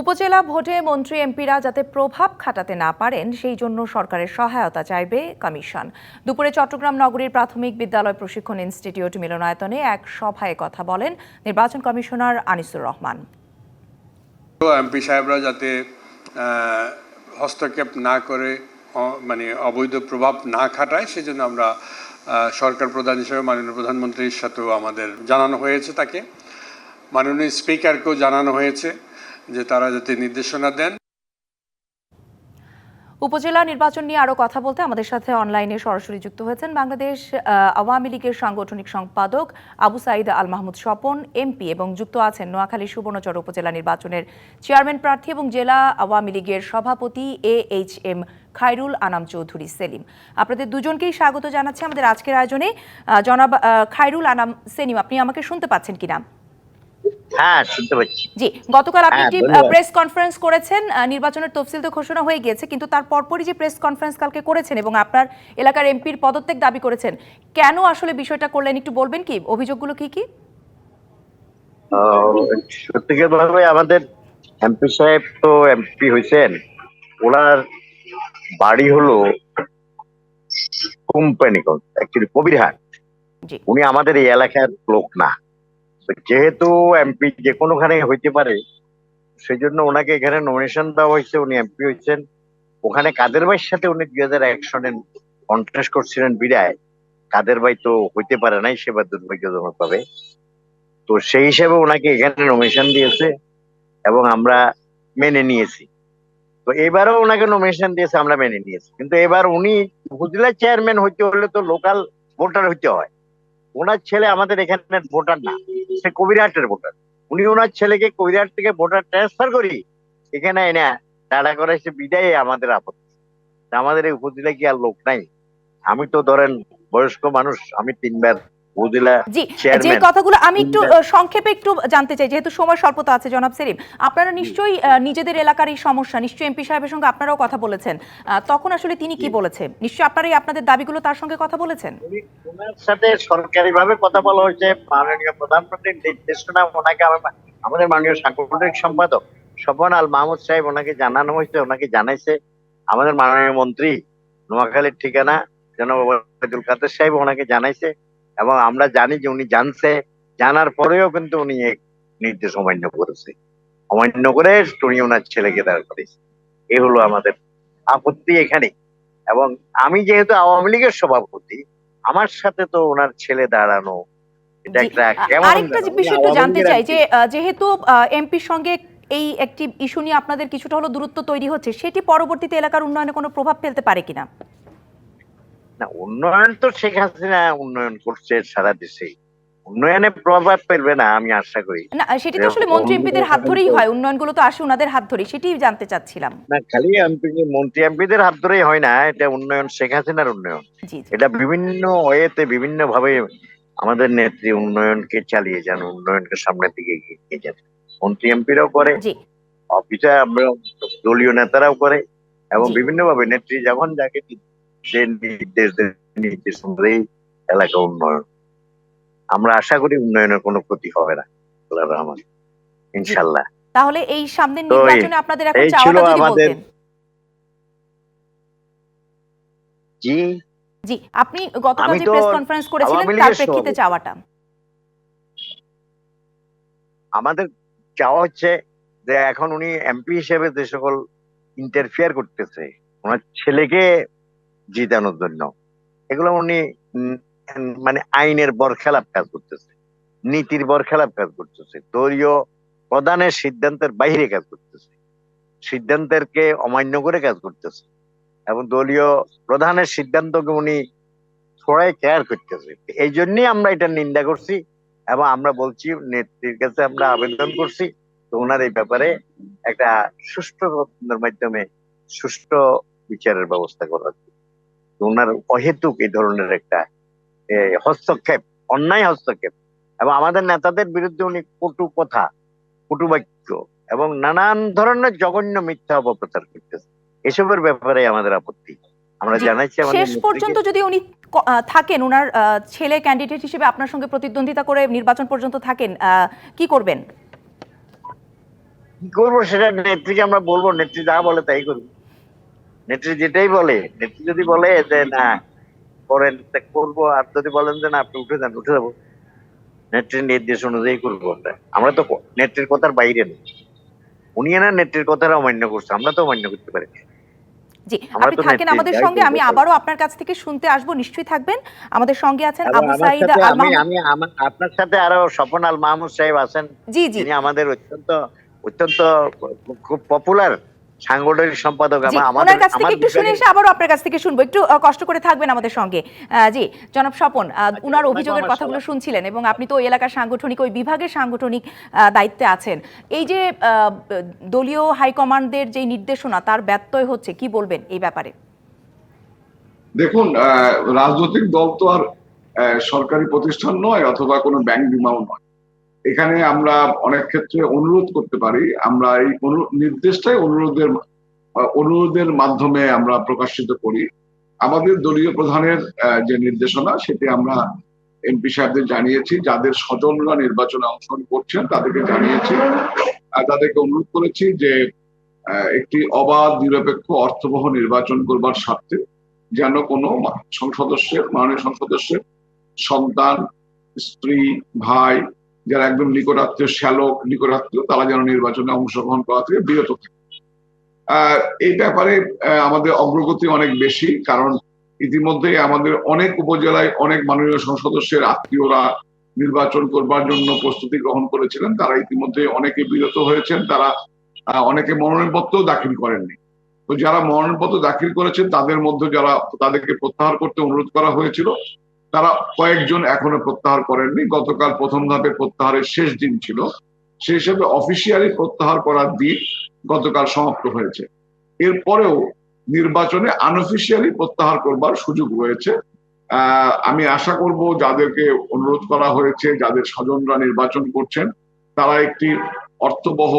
উপজেলা ভোটে মন্ত্রী এমপিরা যাতে প্রভাব খাটাতে না পারেন, সেই জন্য সরকারের সহায়তা চাইবে কমিশন। দুপুরে চট্টগ্রাম নগরীর প্রাথমিক বিদ্যালয় প্রশিক্ষণ ইনস্টিটিউট মিলনায়তনে এক সভায় কথা বলেন নির্বাচন কমিশনার আনিসুর রহমান। এমপি সাহেবরা যাতে হস্তক্ষেপ না করে মানে অবৈধ প্রভাব না খাটায়, সেজন্য আমরা সরকার প্রধান হিসেবে, মাননীয় প্রধানমন্ত্রীর সাথেও আমাদের জানানো হয়েছে তাকে। মাননীয় স্পিকারকেও জানানো হয়েছে। যে তারা যাতে নির্দেশনা দেন। উপজেলা নির্বাচন নিয়ে আরও কথা বলতে আমাদের সাথে অনলাইনে সরাসরি যুক্ত হয়েছেন বাংলাদেশ আওয়ামী লীগের সাংগঠনিক সম্পাদক আবু সাইদ আল মাহমুদ স্বপন এমপি এবং যুক্ত আছেন নোয়াখালী সুবর্ণচর উপজেলা নির্বাচনের চেয়ারম্যান প্রার্থী এবং জেলা আওয়ামী লীগের সভাপতি A H M Khairul Anam Chowdhury Selim. আপনাদের দুজনকেই স্বাগত জানাচ্ছি আমাদের আজকের আয়োজনে। জনাব আহ, খায়রুল আনাম সেলিম আপনি আমাকে শুনতে পাচ্ছেন কিনা? হ্যাঁ শুনতে পাচ্ছি। জি গতকাল আপনি একটি প্রেস কনফারেন্স করেছেন নির্বাচনের তফসিল তো ঘোষণা হয়ে গিয়েছে কিন্তু তার পরপরই যে প্রেস কনফারেন্স কালকে করেছেন এবং আপনার এলাকার এমপির পদত্যাগ দাবি করেছেন কেন আসলে বিষয়টা করলেন একটু বলবেন কি? অভিযোগগুলো কি কি? সত্যিকার আমাদের এমপি সাহেব তো এমপি হয়েছেন। ওনার বাড়ি হলো কোম্পানিগঞ্জ অ্যাকচুয়ালি কবিরহাট। জি। উনি আমাদের এই এলাকার লোক না। যেহেতু এমপি যে কোনোখানে হইতে পারে সেই জন্য ওনাকে এখানে নমিনেশন দেওয়া হয়েছে, উনি এমপি হয়েছেন। ওখানে কাদের ভাইয়ের সাথে উনি দুই হাজার এক সনে কন্টেস্ট করছিলেন বিরায় কাদের ভাই তো হইতে পারে নাই সেবার দুর্ভাগ্যজনক ভাবে। তো সেই হিসেবে ওনাকে এখানে নমিনেশন দিয়েছে এবং আমরা মেনে নিয়েছি। তো এবারও ওনাকে নমিনেশন দিয়েছে, আমরা মেনে নিয়েছি। কিন্তু এবার উনি উপজেলা চেয়ারম্যান হইতে হলে তো লোকাল ভোটার হইতে হয়। ওনার ছেলে আমাদের এখানে ভোটার না। সে কবিরাটের ভোটার উনি ওনার ছেলেকে কবিরাট থেকে ভোটার ট্রান্সফার করি, এখানে এনে টাটা করে সে বিদায় আমাদের আপত্তি। আমাদের এই উপজেলায় কি আর লোক নাই? আমি তো ধরেন বয়স্ক মানুষ, আমি তিনবার জি যে কথাগুলো আমি একটু সংক্ষেপে একটু জানতে চাই যেহেতু সময় স্বল্পতা আছে জনাব সেলিম আপনারা নিশ্চয়ই নিজেদের এলাকার এই সমস্যা নিশ্চয়ই এমপি সাহেবের সঙ্গে আপনারাও কথা বলেছেন তখন আসলে তিনি কি বলেছেন? নিশ্চয়ই আপনারাই আপনাদের দাবিগুলো তার সঙ্গে কথা বলেছেন? ওনার সাথে সরকারি ভাবে কথা বলা হয়েছে মাননীয় প্রধানমন্ত্রীর নির্দেশনা ওনাকে আমাদের মাননীয় সাংগঠনিক সম্পাদক স্বপন আল মাহমুদ সাহেব ওনাকে জানানো হয়েছে ওনাকে জানাইছে। আমাদের মাননীয় মন্ত্রী নোয়াখালীর ঠিকানা জনাব কাদের সাহেব ওনাকে জানাইছে। এবং আমরা জানি যে উনি জানছে জানার পরেও কিন্তু উনি নির্দেশ অমান্য করেছে। অমান্য করে উনি ওনার ছেলেকে দাঁড় করেছে এই হলো আমাদের আপত্তি এখানে। এবং আমি যেহেতু আওয়ামী লীগের সভাপতি আমার সাথে তো ওনার ছেলে দাঁড়ানো আরেকটা বিষয় একটু জানতে চাই যে যেহেতু এমপির সঙ্গে এই একটি ইস্যু নিয়ে আপনাদের কিছুটা হলো দূরত্ব তৈরি হচ্ছে সেটি পরবর্তীতে এলাকার উন্নয়নে কোনো প্রভাব ফেলতে পারে কিনা? না উন্নয়ন তো শেখ হাসিনা উন্নয়ন করছে সারা দেশে। উন্নয়নে প্রভাব ফেলবে না আমি আশা করি। না সেটি তো আসলে মন্ত্রী এমপিদের হাত ধরেই হয় উন্নয়নগুলো তো আসে ওনাদের হাত ধরেই সেটি জানতে চাচ্ছিলাম। না খালি এমপি মন্ত্রী এমপিদের হাত ধরেই হয় না এটা উন্নয়ন শেখ হাসিনার উন্নয়ন। এটা বিভিন্ন ওয়েতে বিভিন্ন ভাবে আমাদের নেত্রী উন্নয়নকে চালিয়ে যান উন্নয়নকে সামনের দিকে এগিয়ে যান। মন্ত্রী এমপিরাও করে জি। অফিসে আমরা দলীয় নেতারাও করে এবং। বিভিন্ন ভাবে নেত্রী যখন যাকে নির্দেশ অনুযায়ী এলাকা উন্নয়ন। আমরা আশা করি উন্নয়নের কোনো ক্ষতি হবে না ইনশাল্লাহ। তাহলে এই সামনের নির্বাচনে আপনাদের এখন চাওয়াটা যদি বলতেন। জি। জি আপনি গতকাল যে প্রেস কনফারেন্স করেছিলেন তার প্রেক্ষিতে চাওয়াটা। আমাদের চাওয়া হচ্ছে যে এখন উনি এমপি হিসেবে যে সকল ইন্টারফিয়ার করতেছে ওনার ছেলেকে জিতানোর জন্য। এগুলো উনি মানে আইনের বরখেলাপ কাজ করতেছে। নীতির বরখেলাপ কাজ করতেছে। দলীয় প্রধানের সিদ্ধান্তের বাইরে কাজ করতেছে। সিদ্ধান্তেরকে অমান্য করে কাজ করতেছে। এবং দলীয় প্রধানের সিদ্ধান্তকে উনি থোড়াই কেয়ার করতেছে। এই জন্যই আমরা এটা নিন্দা করছি এবং আমরা বলছি, নেত্রীর কাছে আমরা আবেদন করছি তো ওনার এই ব্যাপারে একটা সুষ্ঠু মাধ্যমে সুষ্ঠু বিচারের ব্যবস্থা করা হচ্ছে তো ওনার অহেতুক এই ধরনের একটা হস্তক্ষেপ অন্যায় হস্তক্ষেপ। এবং আমাদের নেতাদের বিরুদ্ধে উনি কটু কথা কটু বাক্য এবং নানান ধরনের জঘন্য মিথ্যা অপপ্রচার করতেছে। এসবের ব্যাপারে আমাদের আপত্তি। আমরা জি, জানাচ্ছি শেষ পর্যন্ত যদি উনি থাকেন ওনার ছেলে ক্যান্ডিডেট হিসেবে আপনার সঙ্গে প্রতিদ্বন্দ্বিতা করে নির্বাচন পর্যন্ত থাকেন আহ, কি করবেন? কি করব সেটা নেত্রীকে আমরা বলব নেত্রী যা বলে তাই করব নেত্রী যেটাই বলে নেত্রী যদি বলে যে না করেন করব আর যদি বলেন যে না আপনি উঠে যান উঠে যাব। নেত্রীর নির্দেশ অনুযায়ী করব আমরা। আমরা তো নেত্রীর কথার বাইরে নেই। উনি না নেত্রীর কথাটা অমান্য করছে আমরা তো অমান্য করতে পারি। জি আপনি থাকেন আমাদের সঙ্গে আমি আবারও আপনার কাছ থেকে শুনতে আসব নিশ্চয়ই থাকবেন। আমাদের সঙ্গে আছেন আবু সাইদ আল আমি আমি আপনার সাথে আরও স্বপন আল মাহমুদ সাহেব আছেন। জি জি। আমাদের অত্যন্ত অত্যন্ত খুব পপুলার সাংগঠনিক সম্পাদক ওনার কাছ থেকে একটু শুনে এসে আবারও আপনার কাছ থেকে শুনব। একটু কষ্ট করে থাকবেন আমাদের সঙ্গে। আহ, জি জনাব স্বপন আহ, আচ্ছা, উনার অভিযোগের কথাগুলো শুনছিলেন এবং আপনি তো ওই এলাকার সাংগঠনিক ওই বিভাগের সাংগঠনিক আহ, দায়িত্বে আছেন। এই যে আহ, দলীয় হাইকমান্ডের যে নির্দেশনা তার ব্যত্যয় হচ্ছে কি বলবেন এই ব্যাপারে? দেখুন রাজনৈতিক দল তো আর সরকারি প্রতিষ্ঠান নয় অথবা কোনো ব্যাংক বিমাও নয়। এখানে আমরা অনেক ক্ষেত্রে অনুরোধ করতে পারি। আমরা এই নির্দেশটাই অনুরোধের অনুরোধের মাধ্যমে আমরা প্রকাশিত করি। আমাদের দলীয় প্রধানের যে নির্দেশনা, সেটি আমরা এমপি সাহেবদের জানিয়েছি। যাদের স্বজনরা নির্বাচনে অংশগ্রহণ করছেন, তাদেরকে জানিয়েছি। তাদেরকে অনুরোধ করেছি যে একটি অবাধ, নিরপেক্ষ, অর্থবহ নির্বাচন করবার স্বার্থে যেন কোনো মা- সংসদ সদস্যের মাননীয় সংসদ সদস্যের সন্তান, স্ত্রী, ভাই যারা একদম নিকটাত্মীয়, শ্যালক, নিকটাত্মীয়, তারা যেন নির্বাচনে অংশগ্রহণ করা থেকে বিরত থাকে। এই ব্যাপারে আমাদের অগ্রগতি অনেক বেশি, কারণ ইতিমধ্যে আমাদের অনেক উপজেলায় অনেক মাননীয় সংসদ সদস্যের আত্মীয়রা নির্বাচন করবার জন্য প্রস্তুতি গ্রহণ করেছিলেন। তারা ইতিমধ্যে অনেকে বিরত হয়েছেন, তারা অনেকে মনোনয়নপত্র দাখিল করেননি। তো যারা মনোনয়নপত্র দাখিল করেছেন, তাদের মধ্যে যারা, তাদেরকে প্রত্যাহার করতে অনুরোধ করা হয়েছিল। তারা কয়েকজন এখনও প্রত্যাহার করেননি। গতকাল প্রথম ধাপে প্রত্যাহারের শেষ দিন ছিল। সেই হিসেবে অফিসিয়ালি প্রত্যাহার করার দিন গতকাল সমাপ্ত হয়েছে। এরপরেও নির্বাচনে আনঅফিসিয়ালি প্রত্যাহার করবার সুযোগ রয়েছে। আমি আশা করব যাদেরকে অনুরোধ করা হয়েছে, যাদের স্বজনরা নির্বাচন করছেন, তারা একটি অর্থবহ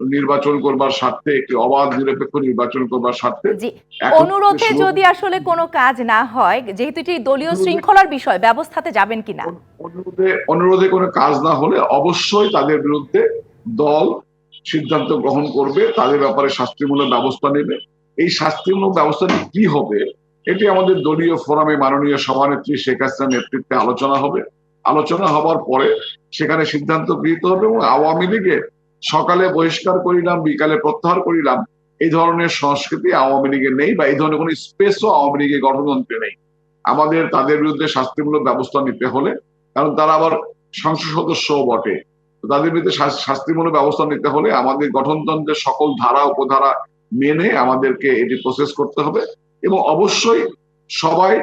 নির্বাচন করবার স্বার্থে একটি অবাধ নিরপেক্ষ নির্বাচন করবার স্বার্থে অনুরোধে যদি আসলে কোনো কাজ না হয় যেহেতু এটি দলীয় শৃঙ্খলার বিষয় ব্যবস্থাতে যাবেন কিনা? অনুরোধে অনুরোধে কোনো কাজ না হলে অবশ্যই তাদের বিরুদ্ধে দল সিদ্ধান্ত গ্রহণ করবে তাদের ব্যাপারে শাস্তিমূলক ব্যবস্থা নেবে। এই শাস্তিমূলক ব্যবস্থাটি কি হবে এটি আমাদের দলীয় ফোরামে মাননীয় সভানেত্রী শেখ হাসিনার নেতৃত্বে আলোচনা হবে। আলোচনা হবার পরে সেখানে সিদ্ধান্ত গৃহীত হবে এবং আওয়ামী লীগে সকালে বহিষ্কার করিলাম, বিকালে প্রত্যাহার করিলাম, এই ধরনের সংস্কৃতি আওয়ামী লীগে নেই বা এই ধরনের কোনো স্পেসও আওয়ামী লীগের গঠনতন্ত্রে নেই। আমাদের, তাদের বিরুদ্ধে শাস্তিমূলক ব্যবস্থা নিতে হলে, কারণ তারা আবার সংসদ সদস্যও বটে। তাদের বিরুদ্ধে শাস্তিমূলক ব্যবস্থা নিতে হলে আমাদের গঠনতন্ত্রের সকল ধারা, উপধারা মেনে আমাদেরকে এটি প্রসেস করতে হবে এবং অবশ্যই সবাই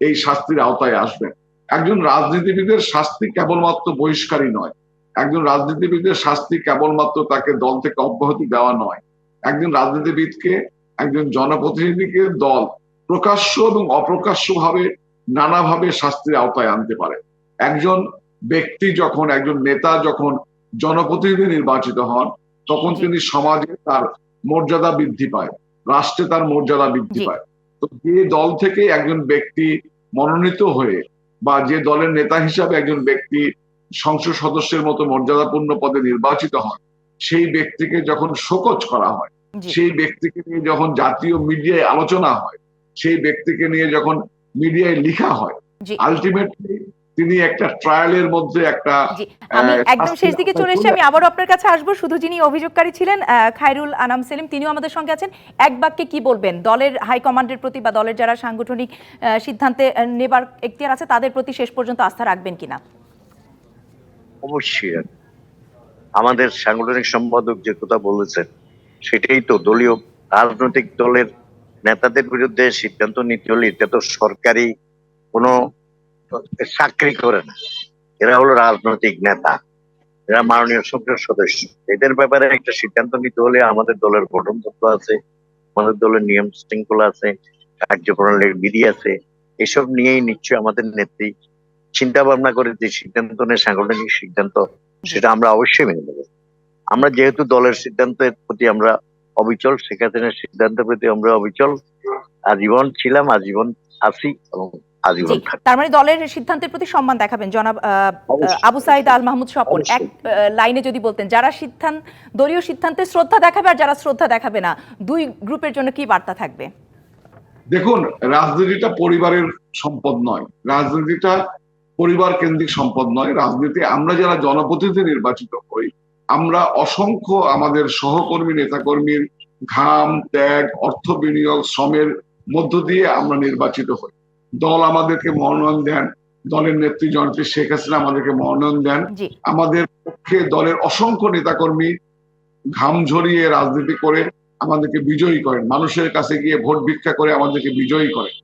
এই শাস্তির আওতায় আসবেন একজন রাজনীতিবিদের শাস্তি কেবলমাত্র বহিষ্কারই নয় একজন রাজনীতিবিদের শাস্তি কেবলমাত্র তাকে দল থেকে অব্যাহতি দেওয়া নয় একজন রাজনীতিবিদকে একজন জনপ্রতিনিধিকে দল প্রকাশ্য এবং অপ্রকাশ্য ভাবে নানাভাবে শাস্তির আওতায় আনতে পারে। একজন ব্যক্তি যখন একজন নেতা যখন জনপ্রতিনিধি নির্বাচিত হন তখন। তিনি সমাজে তার মর্যাদা বৃদ্ধি পায় রাষ্ট্রে তার মর্যাদা বৃদ্ধি পায়। তো যে দল থেকে একজন ব্যক্তি মনোনীত হয়ে বা যে দলের নেতা হিসাবে একজন ব্যক্তি সংসদ সদস্যের মতো মর্যাদাপূর্ণ পদে নির্বাচিত হন সেই ব্যক্তিকে যখন শোকজ করা হয় সেই ব্যক্তিকে নিয়ে যখন জাতীয় মিডিয়ায় আলোচনা হয় সেই ব্যক্তিকে নিয়ে যখন মিডিয়ায় লেখা হয় আলটিমেটলি তিনি একটা ট্রায়ালের মধ্যে একটা আমি একদম শেষ দিকে চলে এসেছি আমি আবারও আপনার কাছে আসব শুধু যিনি অভিযোগকারী ছিলেন আহ, খায়রুল আনাম সেলিম তিনিও আমাদের সঙ্গে আছেন। এক বাক্যে কি বলবেন? দলের হাইকমান্ডের প্রতি বা দলের যারা সাংগঠনিক সিদ্ধান্তে নেবার এখতিয়ার আছে তাদের প্রতি শেষ পর্যন্ত আস্থা রাখবেন কিনা? অবশ্যই আমাদের সাংগঠনিক সম্পাদক যে কথা বলেছেন, সেটাই তো দলীয় রাজনৈতিক দলের নেতাদের বিরুদ্ধে সিদ্ধান্ত নিতে হলে এটা তো সরকারি কোনো চাকরি করে না। এরা হলো রাজনৈতিক নেতা, এরা মাননীয় সংসদ সদস্য। এদের ব্যাপারে একটা সিদ্ধান্ত নিতে হলে আমাদের দলের গঠন গঠনতন্ত্র আছে, আমাদের দলের নিয়ম শৃঙ্খলা আছে, কার্যপ্রণালীর বিধি আছে, এসব নিয়েই নিশ্চয়ই আমাদের নেত্রী চিন্তা ভাবনা করে যে সিদ্ধান্ত নেয় সাংগঠনিক সিদ্ধান্ত সেটা আমরা অবশ্যই মেনে নেব। আমরা যেহেতু দলের সিদ্ধান্তের প্রতি আমরা অবিচল শেখ হাসিনার সিদ্ধান্তের প্রতি আমরা অবিচল আজীবন ছিলাম আজীবন আছি এবং আজীবন তার মানে দলের সিদ্ধান্তের প্রতি সম্মান দেখাবেন জনাব আহ, আবু সাইদ আল মাহমুদ স্বপন এক লাইনে যদি বলতেন যারা সিদ্ধান্ত দলীয় সিদ্ধান্তে শ্রদ্ধা দেখাবে আর যারা শ্রদ্ধা দেখাবে না দুই গ্রুপের জন্য কি বার্তা থাকবে? দেখুন রাজনীতিটা পরিবারের সম্পদ নয়। রাজনীতিটা পরিবার কেন্দ্রিক সম্পদ নয় রাজনীতি। আমরা যারা জনপ্রতিনিধি নির্বাচিত হই আমরা অসংখ্য আমাদের সহকর্মী নেতাকর্মীর ঘাম ত্যাগ অর্থ বিনিয়োগ শ্রমের মধ্য দিয়ে আমরা নির্বাচিত হই। দল আমাদেরকে মনোনয়ন দেন দলের নেত্রী জনপ্রিয় শেখ হাসিনা আমাদেরকে মনোনয়ন দেন। আমাদের পক্ষে দলের অসংখ্য নেতাকর্মী ঘাম ঝরিয়ে রাজনীতি করে আমাদেরকে বিজয়ী করেন। মানুষের কাছে গিয়ে ভোট ভিক্ষা করে আমাদেরকে বিজয়ী করেন।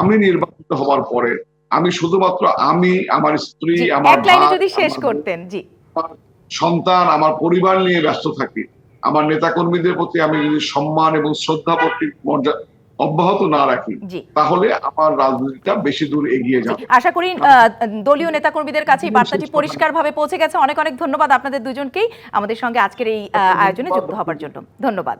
আমি নির্বাচিত হওয়ার পরে আমি শুধুমাত্র আমি আমার স্ত্রী আমার যদি শেষ করতেন জি। সন্তান আমার পরিবার নিয়ে ব্যস্ত থাকি। আমার নেতাকর্মীদের প্রতি আমি যদি সম্মান এবং শ্রদ্ধা প্রতি মর্যাদা অব্যাহত না রাখি তাহলে আমার রাজনীতিটা বেশি দূর এগিয়ে যাবে। আশা করি দলীয় নেতাকর্মীদের কাছে বার্তাটি পরিষ্কারভাবে পৌঁছে গেছে। অনেক অনেক ধন্যবাদ আপনাদের দুজনকেই আমাদের সঙ্গে আজকের এই আয়োজনে যুক্ত হবার জন্য। ধন্যবাদ।